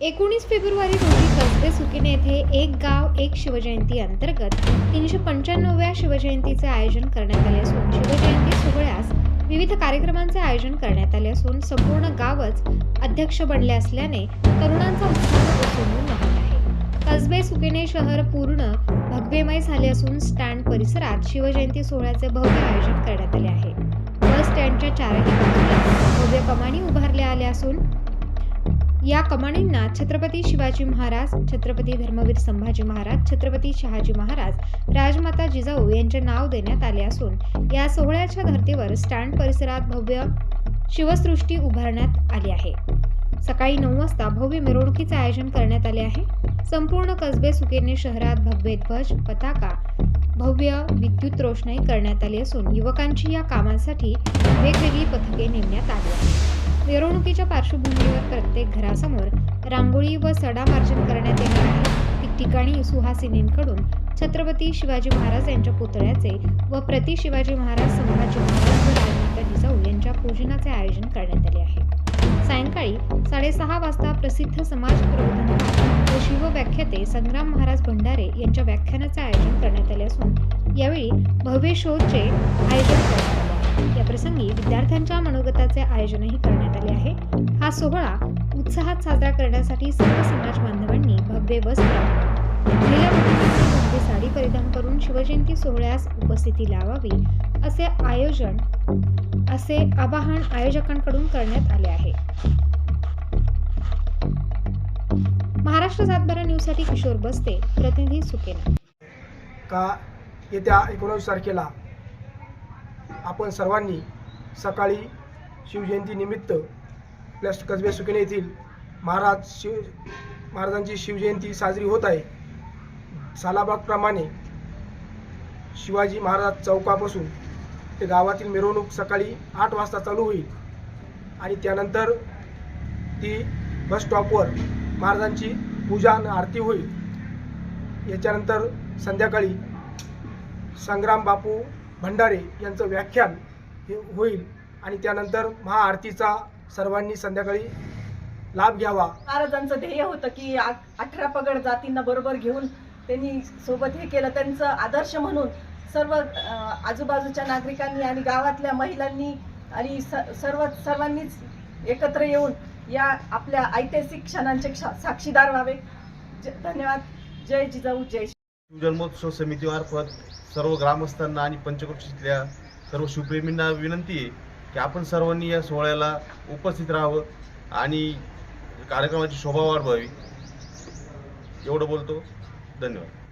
एकोणीस फेब्रुवारी रोजी कसबे सुकिने येथे एक गाव एक शिवजयंती अंतर्गत तीनशे पंच्याण्णव्या शिवजयंतीचे आयोजन करण्यात आले असून शिवजयंती सोहळ्यास विविध कार्यक्रमांचे आयोजन करण्यात आले असून संपूर्ण गावच अध्यक्ष बनले असल्याने तरुणांचा उत्साह ओसंडून आहे. कसबे सुकिने शहर पूर्ण भगवेमय झाले असून स्टँड परिसरात शिवजयंती सोहळ्याचे भव्य आयोजन करण्यात आले आहे. बस स्टँडच्या चारही बाजूला भव्य कमानी उभारल्या आल्या असून या कमानींना छत्रपती शिवाजी महाराज छत्रपती धर्मवीर संभाजी महाराज छत्रपती शहाजी महाराज राजमाता जिजाऊ यांचे नाव देण्यात आले असून या सोहळ्याच्या धर्तीवर स्टँड परिसरात भव्य शिवसृष्टी उभारण्यात आली आहे. सकाळी नऊ वाजता भव्य मिरवणुकीचे आयोजन करण्यात आले आहे. संपूर्ण कसबे सुकेने शहरात भव्य ध्वज पताका भव्य विद्युत रोषणाई करण्यात आली असून युवकांची या कामासाठी वेगवेगळी पथके मिरवणुकीच्या पार्श्वभूमीवर प्रत्येक घरासमोर रांगोळी व सडा मार्जन करण्यात येणार आहे. ठिकठिकाणी सुहासिनींकडून छत्रपती शिवाजी महाराज यांच्या पुतळ्याचे व प्रति शिवाजी महाराज संभाजी महाराज व राजमाता जिजाऊ यांच्या पूजनाचे आयोजन करण्यात आले आहे. सायंकाळी साडेसहा वाजता प्रसिद्ध समाज प्रबोधनकार व शिवव्याख्याते संग्राम महाराज भंडारे यांच्या व्याख्यानाचे आयोजन करण्यात आले असून यावेळी भव्य शोचे आयोजन करण्यात आले आहे या प्रसंगी विद्यार्थ्यांच्या मनोगताचे आयोजनही करण्यात आले आहे. हा सोहळा उत्साहात साजरा करण्यासाठी सर्व समाज बांधवांनी भव्य वस्त्र साडी परिधान करून शिवजयंती सोहळ्यास उपस्थिती लावावी असे आयोजन असे आवाहन आयोजकांकडून करण्यात आले आहे. महाराष्ट्र सातबारा न्यूजसाठी किशोर बस्ते प्रतिनिधी सुकेना. का येत्या एकोणावीस तारखेला आपण सर्वांनी सकाळी शिवजयंतीनिमित्त आपल्या कसबे सुकेने येथील महाराज शिव महाराजांची शिवजयंती साजरी होत आहे. सालाबागप्रमाणे शिवाजी महाराज चौकापासून ते गावातील मिरवणूक सकाळी आठ वाजता चालू होईल आणि त्यानंतर ती बस स्टॉपवर महाराजांची पूजा आणि आरती होईल. याच्यानंतर संध्याकाळी संग्राम बापू भंडारे यांचं व्याख्यान हे होईल. आणि त्यानंतर महाआरतीचा सर्वांनी संध्याकाळी लाभ घ्यावा. महाराजांचं ध्येय होतं की आ- अठरा पगड जातींना बरोबर घेऊन त्यांनी सोबत हे केलं. त्यांचं आदर्श म्हणून सर्व आजूबाजूच्या नागरिकांनी आणि गावातल्या महिलांनी आणि स- सर्व सर्वांनीच एकत्र येऊन या आपल्या ऐतिहासिक क्षणांचे साक्षीदार व्हावे. धन्यवाद. जय जिजाऊ जय जन्मोत्सव समितीमार्फत सर्व ग्रामस्थांना आणि पंचक्रोशीतल्या सर्व शिवप्रेमींना विनंती आहे की आपण सर्वांनी या सोहळ्याला उपस्थित राहावं आणि कार्यक्रमाची शोभा वाढवावी. एवढं बोलतो. धन्यवाद.